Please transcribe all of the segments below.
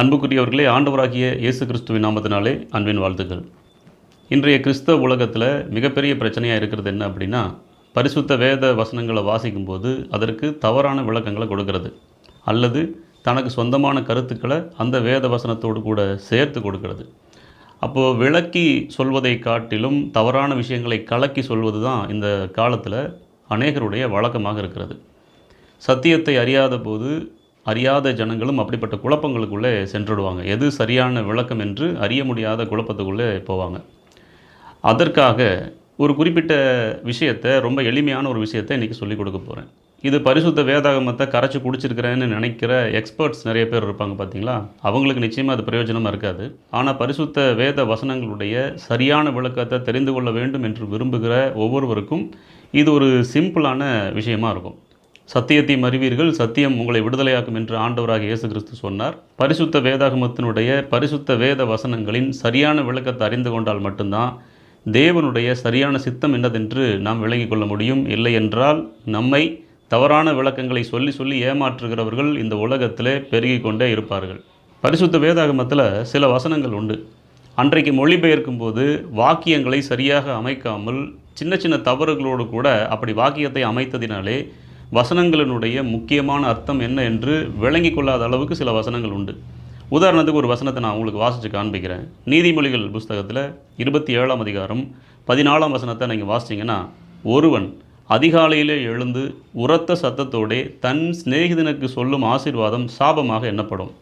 அன்புக்குரியவர்களே ஆண்டவராகிய இயேசு கிறிஸ்துவின் நாமத்தினாலே அன்பின் வாழ்த்துக்கள். இன்றைய கிறிஸ்தவ உலகத்தில் மிகப்பெரிய பிரச்சனையாக இருக்கிறது என்ன அப்படின்னா பரிசுத்த வேத வசனங்களை வாசிக்கும்போது அதற்கு தவறான விளக்கங்களை கொடுக்கிறது. அல்லது தனக்கு சொந்தமான கருத்துக்களை அந்த வேத வசனத்தோடு கூட சேர்த்து கொடுக்கிறது. அப்போது விளக்கி சொல்வதை காட்டிலும் தவறான விஷயங்களை கலக்கி சொல்வது தான் இந்த காலத்தில் அநேகருடைய வழக்கமாக இருக்கிறது. சத்தியத்தை அறியாத போது அறியாத ஜனங்களும் அப்படிப்பட்ட குழப்பங்களுக்குள்ளே சென்றுடுவாங்க. எது சரியான விளக்கம் என்று அறிய முடியாத குழப்பத்துக்குள்ளே போவாங்க. அதற்காக ஒரு குறிப்பிட்ட விஷயத்தை ரொம்ப எளிமையான ஒரு விஷயத்தை இன்றைக்கி சொல்லிக் கொடுக்க போகிறேன் இது பரிசுத்த வேதாகமத்தை கரைச்சி குடிச்சிருக்கிறேன்னு நினைக்கிற எக்ஸ்பர்ட்ஸ் நிறைய பேர் இருப்பாங்க பார்த்தீங்களா அவங்களுக்கு நிச்சயமாக அது பிரயோஜனமாக இருக்காது. ஆனால் பரிசுத்த வேத வசனங்களுடைய சரியான விளக்கத்தை தெரிந்து கொள்ள வேண்டும் என்று விரும்புகிற ஒவ்வொருவருக்கும் இது ஒரு சிம்பிளான விஷயமா இருக்கும். சத்தியத்தை அறிவீர்கள் சத்தியம் உங்களை விடுதலையாக்கும் என்று ஆண்டவராக இயேசு கிறிஸ்து சொன்னார். பரிசுத்த வேதாகமத்தினுடைய பரிசுத்த வேத வசனங்களின் சரியான விளக்கத்தை அறிந்து கொண்டால் மட்டும்தான் தேவனுடைய சரியான சித்தம் என்னதென்று நாம் விளங்கிக் கொள்ள முடியும். இல்லை என்றால் நம்மை தவறான விளக்கங்களை சொல்லி சொல்லி ஏமாற்றுகிறவர்கள் இந்த உலகத்திலே பெருகி கொண்டே இருப்பார்கள். பரிசுத்த வேதாகமத்தில் சில வசனங்கள் உண்டு. அன்றைக்கு மொழிபெயர்க்கும் போது வாக்கியங்களை சரியாக அமைக்காமல் சின்ன சின்ன தவறுகளோடு கூட அப்படி வாக்கியத்தை அமைத்ததினாலே வசனங்களினுடைய முக்கியமான அர்த்தம் என்ன என்று விளங்கி கொள்ளாத அளவுக்கு சில வசனங்கள் உண்டு. உதாரணத்துக்கு ஒரு வசனத்தை நான் உங்களுக்கு வாசித்து காண்பிக்கிறேன். நீதிமொழிகள் புஸ்தகத்தில் இருபத்தி ஏழாம் அதிகாரம் பதினாலாம் வசனத்தை நீங்கள் வாசிச்சிங்கன்னா ஒருவன் அதிகாலையிலே எழுந்து உரத்த சத்தத்தோடே தன் சிநேகிதனுக்கு சொல்லும் ஆசீர்வாதம் சாபமாக எண்ணப்படும்.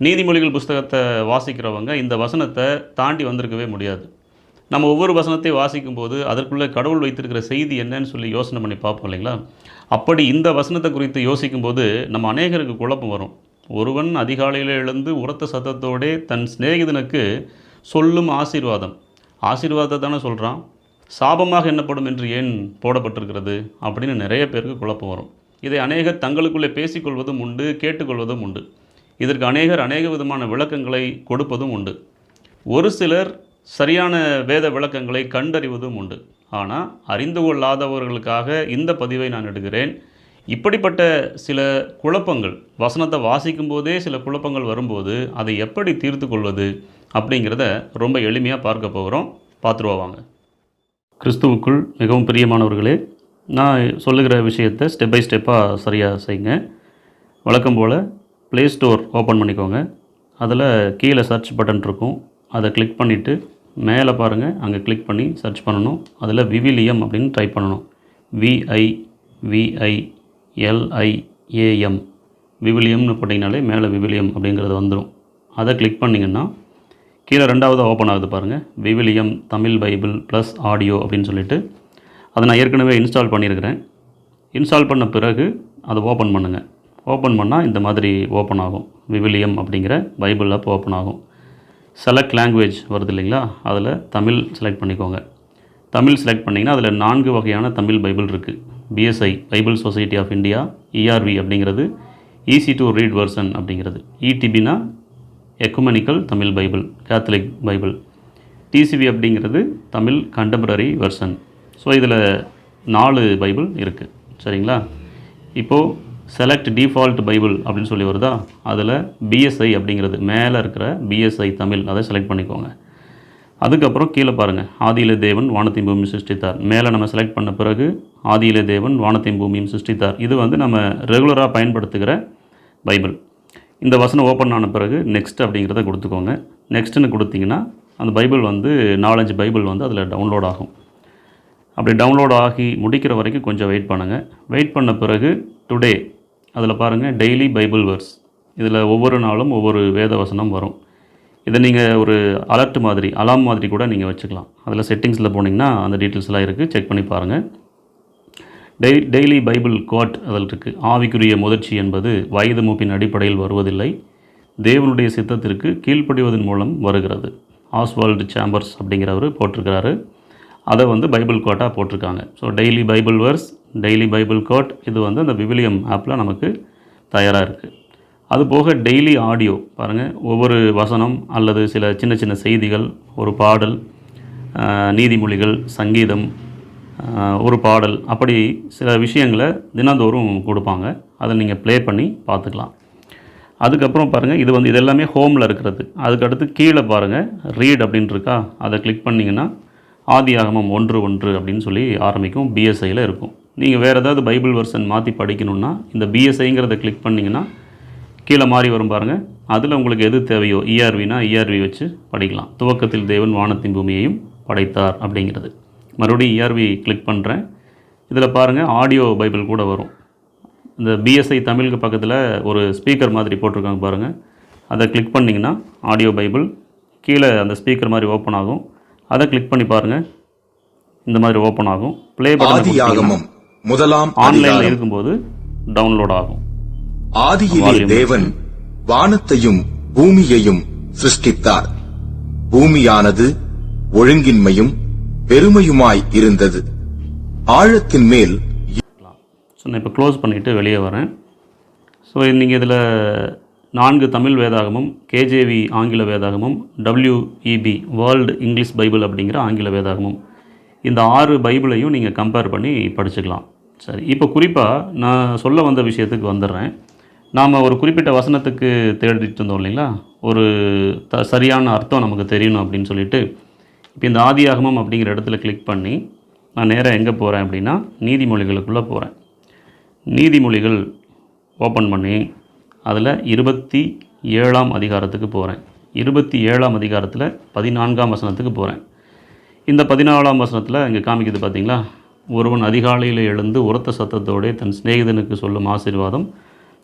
நீதிமொழிகள் புஸ்தகத்தை வாசிக்கிறவங்க இந்த வசனத்தை தாண்டி வந்திருக்கவே முடியாது. நம்ம ஒவ்வொரு வசனத்தை வாசிக்கும்போது அதற்குள்ளே கடவுள் வைத்திருக்கிற செய்தி என்னன்னு சொல்லி யோசனை பண்ணி பார்ப்போம் இல்லைங்களா? அப்படி இந்த வசனத்தை குறித்து யோசிக்கும்போது நம்ம அநேகருக்கு குழப்பம் வரும். ஒருவன் அதிகாலையில் எழுந்து உரத்த சத்தத்தோடே தன் சிநேகிதனுக்கு சொல்லும் ஆசீர்வாதம். ஆசீர்வாதத்தை தானே சொல்கிறான் சாபமாக என்னப்படும் என்று ஏன் போடப்பட்டிருக்கிறது? அப்படின்னு நிறைய பேருக்கு குழப்பம் வரும். இதை அநேகர் தங்களுக்குள்ளே பேசிக்கொள்வதும் உண்டு கேட்டுக்கொள்வதும் உண்டு. இதற்கு அநேகர் அநேக விதமான விளக்கங்களை கொடுப்பதும் உண்டு. ஒரு சிலர் சரியான வேத விளக்கங்களை கண்டறிவதும் உண்டு. ஆனால் அறிந்து கொள்ளாதவர்களுக்காக இந்த பதிவை நான் எடுக்கிறேன். இப்படிப்பட்ட சில குழப்பங்கள் வசனத்தை வாசிக்கும் போதே சில குழப்பங்கள் வரும்போது அதை எப்படி தீர்த்து கொள்வது அப்படிங்கிறத ரொம்ப எளிமையாக பார்க்க போகிறோம் பார்த்துருவாங்க கிறிஸ்துவுக்குள் மிகவும் பிரியமானவர்களே நான் சொல்லுகிற விஷயத்தை ஸ்டெப் பை ஸ்டெப்பாக சரியாக செய்யுங்க. வழக்கம் போல் ப்ளே ஸ்டோர் ஓப்பன் பண்ணிக்கோங்க. அதில் கீழே சர்ச் பட்டன் இருக்கும். அதை கிளிக் பண்ணிவிட்டு மேலே பாருங்கள் அங்கே கிளிக் பண்ணி சர்ச் பண்ணணும். அதில் விவிலியம் அப்படின்னு டைப் பண்ணணும். விஐ விஐ எல்ஐஏஎம் விவிலியம்னு போட்டிங்கனாலே மேலே விவிலியம் அப்படிங்கிறது வந்துடும் அதை கிளிக் பண்ணிங்கன்னா கீழே ரெண்டாவது ஓப்பன் ஆகுது பாருங்கள் விவிலியம் தமிழ் பைபிள் ப்ளஸ் ஆடியோ அப்படின்னு சொல்லிட்டு அதை நான் ஏற்கனவே இன்ஸ்டால் பண்ணியிருக்கிறேன். இன்ஸ்டால் பண்ண பிறகு அதை ஓப்பன் பண்ணுங்கள் ஓப்பன் பண்ணால் இந்த மாதிரி ஓப்பன் ஆகும். விவிலியம் அப்படிங்கிற பைபிள் ஆப் ஓப்பன் ஆகும். செலக்ட் லாங்குவேஜ் வருது இல்லைங்களா? அதில் தமிழ் செலக்ட் பண்ணிக்கோங்க. தமிழ் செலக்ட் பண்ணிங்கன்னா அதில் நான்கு வகையான தமிழ் பைபிள் இருக்குது BSI Bible Society of India ERV அப்படிங்கிறது ஈஸி டு ரீட் வெர்சன் அப்படிங்கிறது. இடிபினா ecumenical Tamil Bible Catholic Bible. TCB அப்படிங்கிறது தமிழ் கண்டெம்பரரி வெர்சன் ஸோ இதில் நாலு பைபிள் இருக்குது சரிங்களா? இப்போது செலக்ட் டிஃபால்ட் பைபிள் அப்படின்னு சொல்லி வருதா? அதில் பிஎஸ்ஐ அப்படிங்கிறது மேலே இருக்கிற பிஎஸ்ஐ தமிழ் அதை செலக்ட் பண்ணிக்கோங்க. அதுக்கப்புறம் கீழே பாருங்கள் ஆதியில தேவன் வானத்தையும் பூமியும் சிருஷ்டித்தார். மேலே நம்ம செலக்ட் பண்ண பிறகு ஆதியில தேவன் வானத்தையும் பூமியும் சிருஷ்டித்தார். இது வந்து நம்ம ரெகுலராக பயன்படுத்துகிற பைபிள் இந்த வசனம் ஓப்பன் ஆன பிறகு நெக்ஸ்ட் அப்படிங்கிறத கொடுத்துக்கோங்க. நெக்ஸ்ட்டுன்னு கொடுத்தீங்கன்னா அந்த பைபிள் வந்து நாலஞ்சு பைபிள் வந்து அதில் டவுன்லோட் ஆகும். அப்படி டவுன்லோட் ஆகி முடிக்கிற வரைக்கும் கொஞ்சம் வெயிட் பண்ணுங்கள் வெயிட் பண்ண பிறகு டுடே அதில் பாருங்கள் டெய்லி பைபிள் வேர்ஸ் இதில் ஒவ்வொரு நாளும் ஒவ்வொரு வேத வசனம் வரும். இதை நீங்கள் ஒரு அலர்ட் மாதிரி அலாம் மாதிரி கூட நீங்கள் வச்சுக்கலாம். அதில் செட்டிங்ஸில் போனீங்கன்னா அந்த டீட்டெயில்ஸ்லாம் இருக்குது செக் பண்ணி பாருங்கள் டெய் டெய்லி பைபிள் கோட் அதில் இருக்குது ஆவிக்குரிய முதிர்ச்சி என்பது வயது மூப்பின் அடிப்படையில் வருவதில்லை. தேவனுடைய சித்தத்திற்கு கீழ்ப்படிவதன் மூலம் வருகிறது. ஆஸ்வால்டு சேம்பர்ஸ் அப்படிங்கிறவர் போட்டிருக்கிறாரு. அதை வந்து பைபிள் கோட்டாக போட்டிருக்காங்க. So daily Bible verse daily Bible quote இது வந்து அந்த விவிலியம் ஆப்பில் நமக்கு தயாராக இருக்குது அதுபோக டெய்லி ஆடியோ பாருங்கள் ஒவ்வொரு வசனம் அல்லது சில சின்ன சின்ன செய்திகள் ஒரு பாடல் நீதிமொழிகள் சங்கீதம் ஒரு பாடல் அப்படி சில விஷயங்களை தினந்தோறும் கொடுப்பாங்க. அதை நீங்கள் ப்ளே பண்ணி பார்த்துக்கலாம். அதுக்கப்புறம் பாருங்கள் இது வந்து இது எல்லாமே ஹோமில் இருக்கிறது. அதுக்கடுத்து கீழே பாருங்கள் ரீட் அப்படின்னு இருக்கா? அதை கிளிக் பண்ணிங்கன்னா ஆகமம் ஒன்று ஒன்று அப்படின்னு சொல்லி ஆரம்பிக்கும் பிஎஸ்ஐயில் இருக்கும். நீங்கள் வேறு ஏதாவது பைபிள் வெர்ஷன் மாற்றி படிக்கணுன்னா இந்த பிஎஸ்ஐங்கிறத கிளிக் பண்ணிங்கன்னா கீழே மாறி வரும் பாருங்கள் அதில் உங்களுக்கு எது தேவையோ E இஆர்வினா இஆர்வி வச்சு படிக்கலாம். துவக்கத்தில் தேவன் வானத்தின் பூமியையும் படைத்தார் அப்படிங்கிறது. மறுபடியும் இஆர்வி கிளிக் பண்ணுறேன் இதில் பாருங்கள் ஆடியோ பைபிள் கூட வரும். இந்த பிஎஸ்ஐ தமிழுக்கு பக்கத்தில் ஒரு ஸ்பீக்கர் மாதிரி போட்டிருக்காங்க பாருங்கள் அதை கிளிக் பண்ணிங்கன்னா ஆடியோ பைபிள் கீழே அந்த ஸ்பீக்கர் மாதிரி ஓப்பன் ஆகும். அதை கிளிக் பண்ணி பாருங்கள் இந்த மாதிரி ஓப்பன் ஆகும். ப்ளே பட்டன் முதலாம் ஆன்லைனில் இருக்கும்போது டவுன்லோட் ஆகும். ஆதியிலே. தேவன் வானத்தையும் பூமியையும் சிருஷ்டித்தார். பூமியானது ஒழுங்கின்மையும் பெருமையுமாய் இருந்தது. ஆழத்தின் மேல் ஸோ நான் இப்போ க்ளோஸ் பண்ணிவிட்டு வெளியே வரேன். ஸோ நீங்கள் இதில் நான்கு தமிழ் வேதாகமும் கேஜேவி ஆங்கில வேதாகமும் டபிள்யூஇபி வேர்ல்டு இங்கிலீஷ் பைபிள் அப்படிங்கிற ஆங்கில வேதாகமும். இந்த ஆறு பைபிளையும் நீங்கள் கம்பேர் பண்ணி படிச்சுக்கலாம். சரி இப்போ குறிப்பாக நான் சொல்ல வந்த விஷயத்துக்கு வந்துடுறேன். நாம் ஒரு குறிப்பிட்ட வசனத்துக்கு தேடிட்டு இருந்தோம் இல்லைங்களா? ஒரு த சரியான அர்த்தம் நமக்கு தெரியணும் அப்படின்னு சொல்லிட்டு இப்போ இந்த ஆதியாகமம் அப்படிங்கிற இடத்துல கிளிக் பண்ணி நான் நேராக எங்கே போகிறேன் அப்படின்னா நீதிமொழிகளுக்குள்ளே போகிறேன் நீதிமொழிகள் ஓப்பன் பண்ணி அதில் இருபத்தி ஏழாம் அதிகாரத்துக்கு போகிறேன் இருபத்தி ஏழாம் அதிகாரத்தில் பதினான்காம் வசனத்துக்கு போகிறேன் இந்த பதினாலாம் வசனத்தில் இங்கே காமிக்குது பார்த்தீங்களா ஒருவன் அதிகாலையில் எழுந்து உரத்த சத்தத்தோடே தன் சிநேகிதனுக்கு சொல்லும் ஆசீர்வாதம்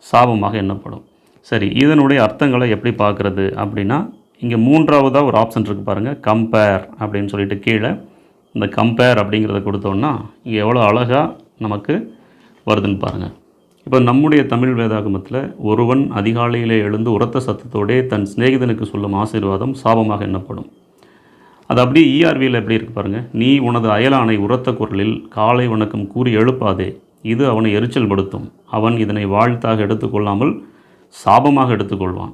சாபமாக எண்ணப்படும். சரி இதனுடைய அர்த்தங்களை எப்படி பார்க்குறது அப்படின்னா இங்கே மூன்றாவதாக ஒரு ஆப்ஷன் இருக்குது பாருங்கள் கம்பேர் அப்படின்னு சொல்லிட்டு கீழே இந்த கம்பேர் அப்படிங்கிறத கொடுத்தோன்னா இங்கே எவ்வளோ அழகாக நமக்கு வருதுன்னு பாருங்கள் இப்போ நம்முடைய தமிழ் வேதாகமத்தில் ஒருவன் அதிகாலையிலே எழுந்து உரத்த சத்தத்தோடே தன் சிநேகிதனுக்கு சொல்லும் ஆசீர்வாதம் சாபமாக எண்ணப்படும். அது அப்படியே இஆர்வியில் எப்படி இருக்கு பாருங்க. நீ உனது அயலானை உரத்த குரலில் காலை வணக்கம் கூறி எழுப்பாதே. இது அவனை எரிச்சல் படுத்தும் அவன் இதனை வாழ்த்தாக எடுத்துக்கொள்ளாமல் சாபமாக எடுத்துக்கொள்வான்.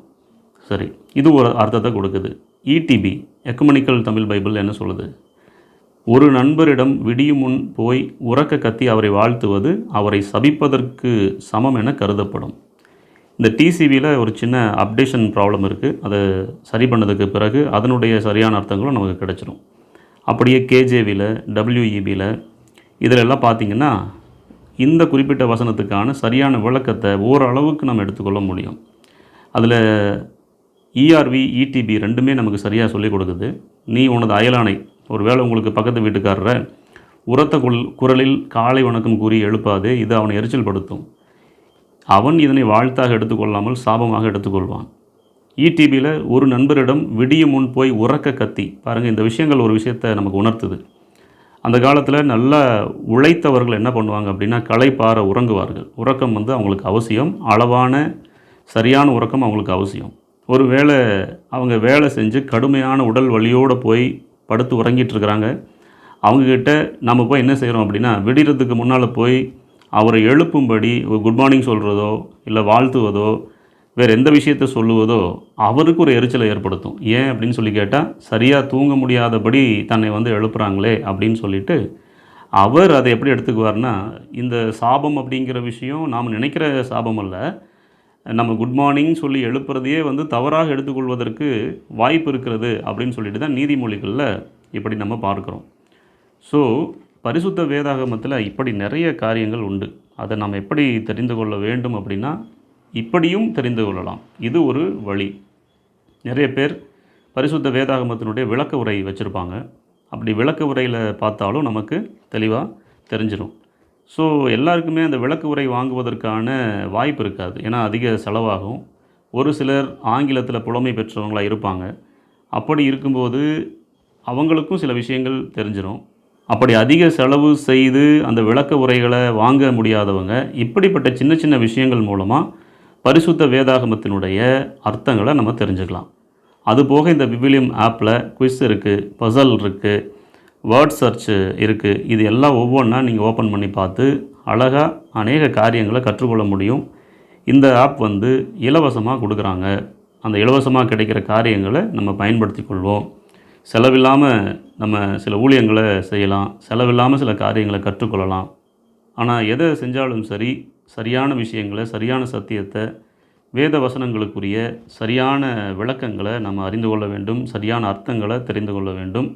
சரி இது ஒரு அர்த்தத்தை கொடுக்குது. இடிபி எக்குமனிக்கல் தமிழ் பைபிள் என்ன சொல்லுது? ஒரு நண்பரிடம் விடியும் முன் போய் உறக்க கத்தி அவரை வாழ்த்துவது அவரை சபிப்பதற்கு சமம் என கருதப்படும். இந்த டிசிபியில் ஒரு சின்ன அப்டேஷன் ப்ராப்ளம் இருக்குது அதை சரி பண்ணதுக்கு பிறகு அதனுடைய சரியான அர்த்தங்களும் நமக்கு கிடச்சிரும். அப்படியே கேஜேவியில் டபிள்யூஇபியில் இதிலெல்லாம் பார்த்திங்கன்னா இந்த குறிப்பிட்ட வசனத்துக்கான சரியான விளக்கத்தை ஓரளவுக்கு நம்ம எடுத்துக்கொள்ள முடியும். அதில் இஆர்வி இடிபி ரெண்டுமே நமக்கு சரியாக சொல்லிக் கொடுக்குது. நீ உனது அயலானை ஒரு வேளை உங்களுக்கு பக்கத்து வீட்டுக்காரரை உரத்த குரலில் காலை வணக்கம் கூறி எழுப்பாது இது அவனை எரிச்சல் படுத்தும் அவன் இதனை வாழ்த்தாக எடுத்துக்கொள்ளாமல் சாபமாக எடுத்துக்கொள்வான். இடிபியில் ஒரு நண்பரிடம் விடியும் முன் போய் உறக்க கத்தி. பாருங்கள் இந்த விஷயங்கள் ஒரு விஷயத்தை நமக்கு உணர்த்துது. அந்த காலத்தில் நல்லா உழைத்தவர்கள் என்ன பண்ணுவாங்க அப்படின்னா களைப்பார உறங்குவார்கள். உறக்கம் வந்து அவங்களுக்கு அவசியம். அளவான சரியான உறக்கம் அவங்களுக்கு அவசியம். ஒரு வேளை அவங்க வேலை செஞ்சு கடுமையான உடல் வலியோடு போய் படுத்து உறங்கிட்டு இருக்கிறாங்க. அவங்கக்கிட்ட நம்ம போய் என்ன செய்கிறோம் அப்படின்னா விடிறதுக்கு முன்னால் போய் அவரை எழுப்பும்படி ஒரு குட் மார்னிங் சொல்கிறதோ இல்லை வாழ்த்துவதோ வேறு எந்த விஷயத்தை சொல்லுவதோ அவருக்கு ஒரு எரிச்சலை ஏற்படுத்தும். ஏன் அப்படின்னு சொல்லி கேட்டால் சரியாக தூங்க முடியாதபடி தன்னை வந்து எழுப்புறாங்களே அப்படின்னு சொல்லிட்டு அவர் அதை எப்படி எடுத்துக்குவார்னா இந்த சாபம் அப்படிங்கிற விஷயம் நாம் நினைக்கிற சாபம் அல்ல. நம்ம குட் மார்னிங் சொல்லி எழுப்புறதையே வந்து தவறாக எடுத்துக்கொள்வதற்கு வாய்ப்பு இருக்கிறது அப்படின்னு சொல்லிட்டு தான் நீதிமொழிகளில் இப்படி நம்ம பார்க்குறோம். ஸோ பரிசுத்த வேதாகமத்தில் இப்படி நிறைய காரியங்கள் உண்டு. அதை நாம் எப்படி தெரிந்து கொள்ள வேண்டும் அப்படின்னா இப்படியும் தெரிந்து கொள்ளலாம். இது ஒரு வழி. நிறைய பேர் பரிசுத்த வேதாகமத்தினுடைய விளக்க உரை வச்சுருப்பாங்க. அப்படி விளக்க உரையில் பார்த்தாலும் நமக்கு தெளிவாக தெரிஞ்சிடும் ஸோ எல்லாருக்குமே அந்த விளக்கு உரை வாங்குவதற்கான வாய்ப்பு இருக்காது. ஏன்னா அதிக செலவாகும். ஒரு சிலர் ஆங்கிலத்தில் புலமை பெற்றவங்களாக இருப்பாங்க. அப்படி இருக்கும்போது அவங்களுக்கும் சில விஷயங்கள் தெரிஞ்சிடும் அப்படி அதிக செலவு செய்து அந்த விளக்க உரைகளை வாங்க முடியாதவங்க இப்படிப்பட்ட சின்ன சின்ன விஷயங்கள் மூலமாக பரிசுத்த வேதாகமத்தினுடைய அர்த்தங்களை நம்ம தெரிஞ்சுக்கலாம். அதுபோக இந்த விவிலியம் ஆப்பில் குவிஸ் இருக்குது பசல் இருக்குது வேர்ட் சர்ச் இருக்குது இது எல்லாம் ஒவ்வொன்றா நீங்கள் ஓப்பன் பண்ணி பார்த்து அழகாக அநேக காரியங்களை கற்றுக்கொள்ள முடியும். இந்த ஆப் வந்து இலவசமாக கொடுக்குறாங்க. அந்த இலவசமாக கிடைக்கிற காரியங்களை நம்ம பயன்படுத்தி கொள்வோம். செலவில்லாமல் நம்ம சில ஊழியங்களை செய்யலாம் செலவில்லாமல் சில காரியங்களை கற்றுக்கொள்ளலாம். ஆனால் எதை செஞ்சாலும் சரி சரியான விஷயங்களை சரியான சத்தியத்தை வேத வசனங்களுக்குரிய சரியான விளக்கங்களை நம்ம அறிந்து கொள்ள வேண்டும் சரியான அர்த்தங்களை தெரிந்து கொள்ள வேண்டும்.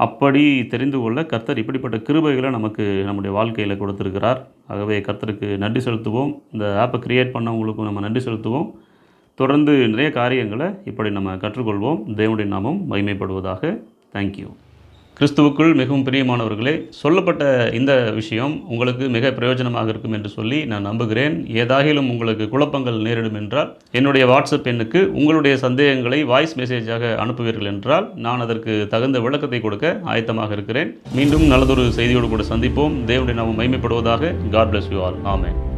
அப்படி தெரிந்து கொள்ள கர்த்தர் இப்படிப்பட்ட கிருபைகளை நமக்கு நம்முடைய வாழ்க்கையில் கொடுத்துருக்கிறார். ஆகவே கர்த்தருக்கு நன்றி செலுத்துவோம். இந்த ஆப்பை க்ரியேட் பண்ணவங்களுக்கும் நம்ம நன்றி செலுத்துவோம். தொடர்ந்து நிறைய காரியங்களை இப்படி நம்ம கற்றுக்கொள்வோம். தேவனுடைய நாமம் மகிமைப்படுவதாக. தேங்க்யூ கிறிஸ்துவுக்குள் மிகவும் பிரியமானவர்களே சொல்லப்பட்ட இந்த விஷயம் உங்களுக்கு மிக பிரயோஜனமாக இருக்கும் என்று சொல்லி நான் நம்புகிறேன். ஏதாகிலும் உங்களுக்கு குழப்பங்கள் நேரிடும் என்றால் என்னுடைய வாட்ஸ்அப் எண்ணுக்கு உங்களுடைய சந்தேகங்களை வாய்ஸ் மெசேஜாக அனுப்புவீர்கள் என்றால் நான் அதற்கு தகுந்த விளக்கத்தை கொடுக்க ஆயத்தமாக இருக்கிறேன். மீண்டும் நல்லதொரு செய்தியோடு கூட சந்திப்போம். தேவனுடைய நாம் மகிமைப்படுவதாக. God bless you all amen